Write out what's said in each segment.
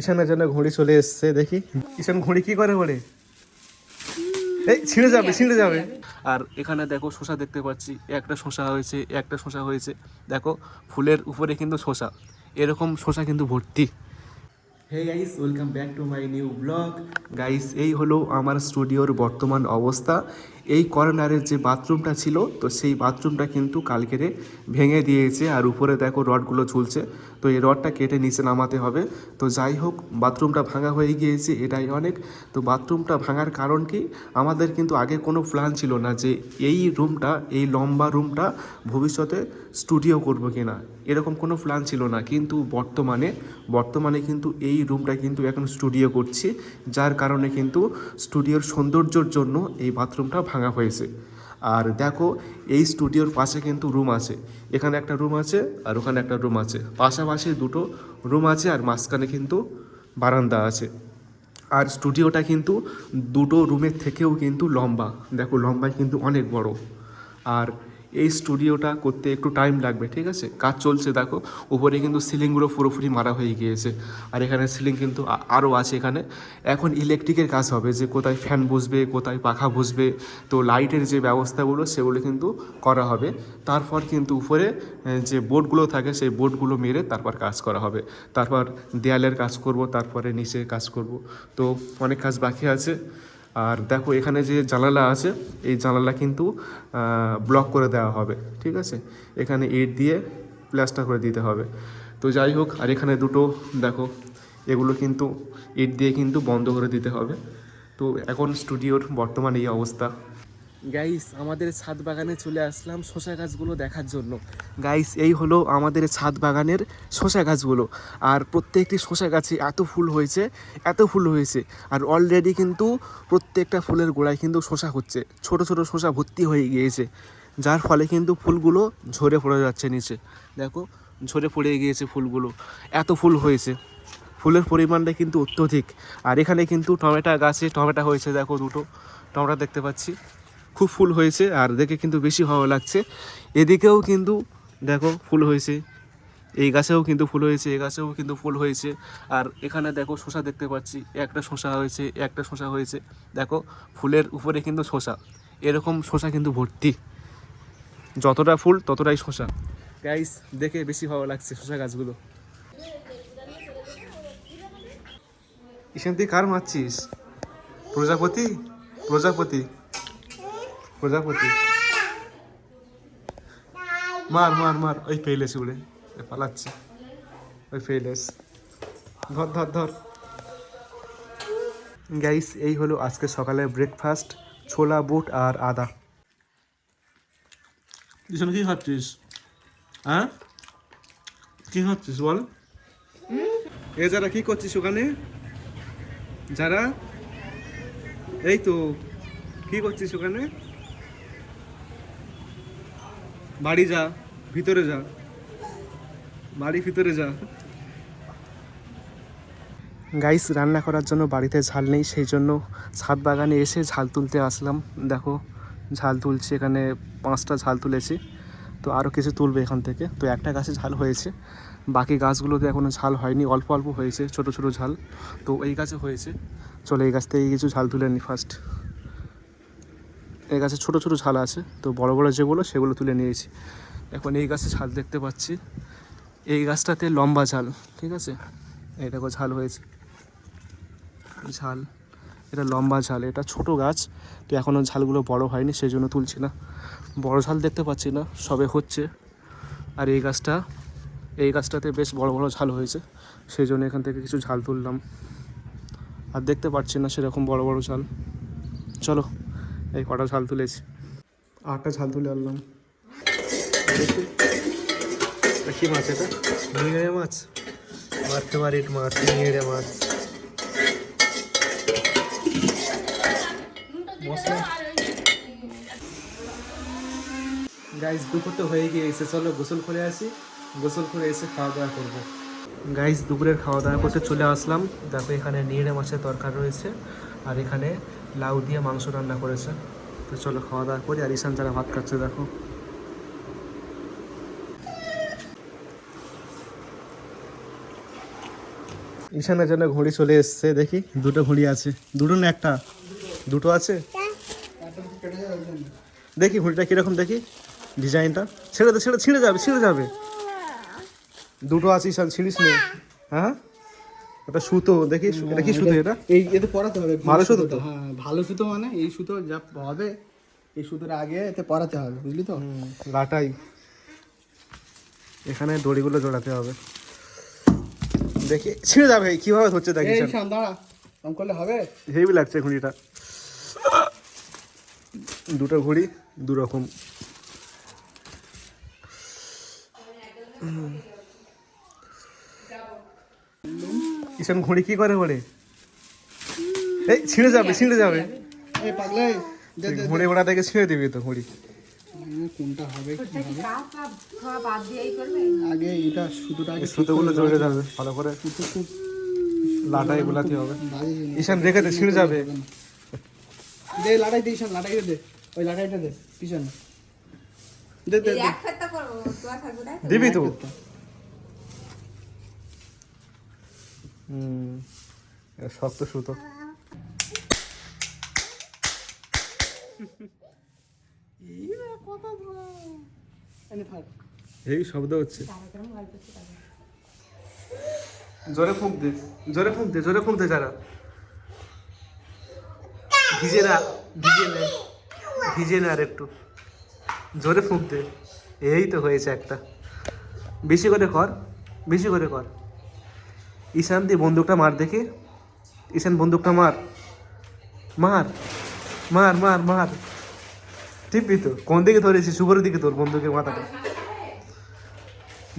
ঈশানের জন্য ঘড়ি চলে এসছে দেখি। ঈশান ঘড়ি কি করে বলে এই ছিঁড়ে যাবে ছিঁড়ে যাবে। আর এখানে দেখো শশা দেখতে পাচ্ছি একটা শশা হয়েছে একটা শশা হয়েছে। দেখো ফুলের উপরে কিন্তু শশা এরকম শশা কিন্তু ভর্তি। Hey guys welcome back to my new blog guys এই হলো আমার স্টুডিওর বর্তমান অবস্থা। এই কর্নারের যে বাথরুমটা ছিল, তো সেই বাথরুমটা কিন্তু কালকেরে ভেঙে দিয়েছে আর উপরে দেখো রডগুলো ঝুলছে। তো এই রডটা কেটে নিচে নামাতে হবে। তো যাই হোক বাথরুমটা ভাঙা হয়ে গিয়েছে, এটাই অনেক। তো বাথরুমটা ভাঙার কারণ কি? আমাদের কিন্তু আগে কোনো প্ল্যান ছিল না যে এই রুমটা এই লম্বা রুমটা ভবিষ্যতে স্টুডিও করব কিনা। এরকম কোনো প্ল্যান ছিল না। কিন্তু বর্তমানে বর্তমানে কিন্তু এই রুমটা কিন্তু এখন স্টুডিও করছি, যার কারণে কিন্তু স্টুডিওর সৌন্দর্যর জন্য এই বাথরুমটা ভাঙা হয়েছে। আর দেখো, এই স্টুডিওর পাশে কিন্তু রুম আছে। এখানে একটা রুম আছে আর ওখানে একটা রুম আছে। পাশাপাশি দুটো রুম আছে আর মাঝখানে কিন্তু বারান্দা আছে। আর স্টুডিওটা কিন্তু দুটো রুমের থেকেও কিন্তু লম্বা। দেখো, লম্বায় কিন্তু অনেক বড়। আর এই স্টুডিওটা করতে একটু টাইম লাগবে, ঠিক আছে? কাজ চলছে, দেখো। উপরে কিন্তু সিলিংগুলো পুরোপুরি মারা হয়ে গিয়েছে। আর এখানে সিলিং কিন্তু আরও আছে এখানে। এখন ইলেকট্রিকের কাজ হবে যে কোথায় ফ্যান বসবে, কোথায় পাখা বসবে। তো লাইটের যে ব্যবস্থাগুলো, সেগুলো কিন্তু করা হবে। তারপর কিন্তু উপরে যে বোর্ডগুলো থাকে, সেই বোর্ডগুলো মেরে তারপর কাজ করা হবে। তারপর দেয়ালের কাজ করব, তারপরে নিচে কাজ করব। তো অনেক কাজ বাকি আছে। আর দেখো এখানে যে জানালা আছে, এই জানালা কিন্তু ব্লক করে দেওয়া হবে, ঠিক আছে? এখানে ইট দিয়ে প্লাস্টার করে দিতে হবে। তো যাই হোক, আর এখানে দুটো, দেখো, এগুলো কিন্তু, ইট দিয়ে কিন্তু বন্ধ করে দিতে হবে। তো এখন স্টুডিওর বর্তমান এই অবস্থা। গাইস আমাদের ছাদ বাগানে চলে আসলাম শশা গাছগুলো দেখার জন্য। গাইস এই হলো আমাদের ছাদ বাগানের শশা গাছগুলো। আর প্রত্যেকটি শশা গাছে এত ফুল হয়েছে, এত ফুল হয়েছে। আর অলরেডি কিন্তু প্রত্যেকটা ফুলের গোড়ায় কিন্তু শশা হচ্ছে। ছোট ছোট শশা ভর্তি হয়ে গিয়েছে। যার ফলে কিন্তু ফুলগুলো ঝরে পড়ে যাচ্ছে নিচে। দেখো, ঝরে পড়ে গিয়েছে ফুলগুলো। এত ফুল হয়েছে। ফুলের পরিমাণটা কিন্তু অত্যধিক। আর এখানে কিন্তু টমেটো গাছে টমেটো হয়েছে। দেখো দুটো। টমেটো দেখতে পাচ্ছি। খুব ফুল হয়েছে আর দেখে কিন্তু বেশি ভালো লাগছে। এদিকেও কিন্তু দেখো ফুল হয়েছে। এই গাছেও কিন্তু ফুল হয়েছে, এই গাছেও কিন্তু ফুল হয়েছে। আর এখানে দেখো শশা দেখতে পাচ্ছি, একটা শশা হয়েছে, একটা শশা হয়েছে। দেখো ফুলের উপরে কিন্তু শশা, এরকম শশা কিন্তু ভর্তি। যতটা ফুল ততটাই শশা। গাইস দেখে বেশি ভালো লাগছে শশা গাছগুলো। ঈশান তুই কার মারছিস? প্রজাপতি? প্রজাপতি? প্রজাপতি। মার মার মার। ওই ফেলেছে উড়ে। এ পালাচ্ছে। ওই ফেলেস ধর ধর ধর। গাইস এই হলো আজকে সকালে ব্রেকফাস্ট ছোলা বুট আর আদা। ঈশান কি খাচ্ছিস? হ্যাঁ? কি খাচ্ছিস বল? এ যারা কি করছিস ওখানে? যারা? এই তো। কি করছিস ওখানে? বাড়ি যা, ভিতরে যা। বাড়ি ভিতরে যা। গাইস রান্না করার জন্য বাড়িতে ঝাল নেই, সেই জন্য ছাদ বাগানে এসে ঝাল তুলতে আসলাম। দেখো, ঝাল তুলছি, এখানে পাঁচটা ঝাল তুলেছি। তো আরও কিছু তুলবে এখান থেকে। তো একটা গাছে ঝাল হয়েছে। বাকি গাছগুলোতে এখনও ঝাল হয়নি, অল্প অল্প হয়েছে, ছোট ছোট ঝাল। তো এই গাছে হয়েছে। চলো এই গাছ থেকে কিছু ঝাল তুলে নি ফার্স্ট এই গাছে ছোট ছোট ঝাল আছে, তো বড় বড় যেগুলো সেগুলো তুলে নিয়েছি। এখন এই গাছে ঝাল দেখতে পাচ্ছি। এই গাছটাতে লম্বা ঝাল ঠিক আছে? এই দেখো ঝাল হয়েছে। ঝাল এটা লম্বা ঝাল এটা ছোট গাছ, তো এখনও ঝালগুলো বড় হয়নি সেই জন্য তুলছি না। বড় ঝাল দেখতে পাচ্ছি না, সবে হচ্ছে। আর এই গাছটা, এই গাছটাতে বেশ বড় বড় ঝাল হয়েছে সেই জন্য এখান থেকে কিছু ঝাল তুললাম। আর দেখতে পাচ্ছি না সেরকম বড় বড় ঝাল চলো। এই কটা ঝাল তুলেছি। আটটা ঝাল তুলে আনলাম। কি মাছ এটা? মাছ? আমার ফেভারিট মাছ নিংড়ে মাছ। গাইস দুপুর তো হয়ে গিয়েছে। চলো গোসল করে আসি। গোসল করে এসে খাওয়া দাওয়া করব। গাইস দুপুরের খাওয়া দাওয়া করতে চলে আসলাম। দেখো এখানে নিড়ে মাছের তরকারি রয়েছে। আর এখানে লাউ দিয়ে মাংস রান্না করেছে। তো চলো খাওয়া দাওয়া করি। আর ঈশান যারা ভাত খাচ্ছে, দেখো। ঈশানের জন্য ঘড়ি চলে এসছে, দেখি। দুটো ঘড়ি আছে। দুটো না একটা? দুটো আছে? দেখি ঘড়িটা কীরকম, দেখি। ডিজাইনটা। ছেড়ে দে, ছেড়ে, ছিঁড়ে যাবে ছিঁড়ে যাবে। দুটো আছে, ঈশান, ছিঁড়িস নে। হ্যাঁ? এটা সুতো দেখি এটা কি সুতো এটা? এই এতে পরাতে হবে ভালো সুতো তো? হ্যাঁ ভালো সুতো মানে এই সুতো যা হবে এই সুতোর আগে এতে পরাতে হবে বুঝলি তো? লাটাই এখানে দড়িগুলো জোড়াতে হবে। দেখি ছিঁড়ে যাবে কীভাবে হচ্ছে দেখি এই দাঁড়া কম করলে হবে? হেভি লাগছে ঘুড়িটা দুটো ঘুড়ি দু রকম ঈশান ঘুড়ি কি করে বলে এই ছিঁড়ে যাবে ছিঁড়ে যাবে। এই ঘুড়ি ঘোড়া থেকে ছিঁড়ে দিবি তো ঘুড়ি। কোনটা হবে আগে এটা সুতোটা আগে সুতোগুলো জড়িয়ে যাবে ভালো করে লাটাই গুলাতে হবে। ঈশান রেখে দে ছিঁড়ে যাবে। দে লাটাই দে ঈশান লাটাই দে। ওই লাটাইটা দে পিছনে দে দে? দিবি তো? হুম। শক্ত সুতো। এই শব্দ হচ্ছে। জোরে ফুঁক দে জোরে ফুঁক দে জোরে ফুঁক দে যারা। ভিজে না ভিজে নে ভিজে না আর একটু। জোরে ফুঁক দে। এই তো হয়েছে একটা। বেশি করে কর বেশি করে কর। ঈশান দিয়ে বন্দুকটা মার দেখে। ঈশান বন্দুকটা মার। মার মার মার মার। টিপবি তো কোন দিকে ধরেছিস? উপরের দিকে তোর বন্দুকের মাথাটা।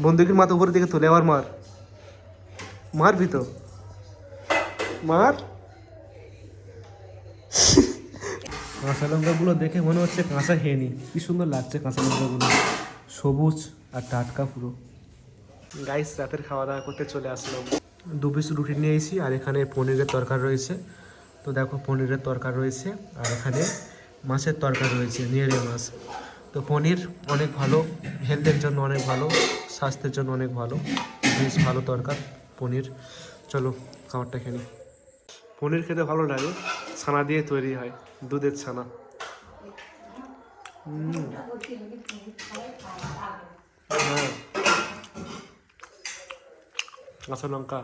বন্দুকের মাথা উপরের দিকে তোলে আবার মার। মারবি তো মার। কাঁচা লঙ্কাগুলো দেখে মনে হচ্ছে কাঁচা খেয়ে নি। কি সুন্দর লাগছে কাঁচা লঙ্কাগুলো। সবুজ আর টাটকা পুরো। গাইস রাতের খাওয়া দাওয়া করতে চলে আসলাম। দু পিস রুটি নিয়ে এসেছি, আর এখানে পনিরের তরকারি রয়েছে। তো দেখো, পনিরের তরকারি রয়েছে, আর এখানে মাছের তরকারি রয়েছে, নিয়েড়ে মাছ। তো পনির অনেক ভালো, হেলথের জন্য অনেক ভালো, স্বাস্থ্যের জন্য অনেক ভালো, বেশ ভালো তরকার পনির। চলো, খাবারটা নিই। পনির খেতে ভালো লাগে, ছানা দিয়ে তৈরি হয়, দুধের ছানা। হ্যাঁ। কাঁচা লঙ্কা।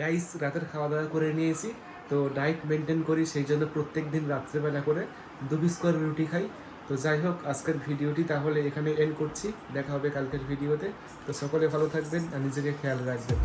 গাইস রাতের খাওয়া দাওয়া করে নিয়েছি। তো ডায়েট মেনটেন করি, সেই জন্য প্রত্যেক দিন রাত্রেবেলা করে দু পিস করে রুটি খাই। তো যাই হোক, আজকের ভিডিওটি তাহলে এখানে এন্ড করছি। দেখা হবে কালকের ভিডিওতে। তো সকলে ভালো থাকবেন আর নিজেকে খেয়াল রাখবেন।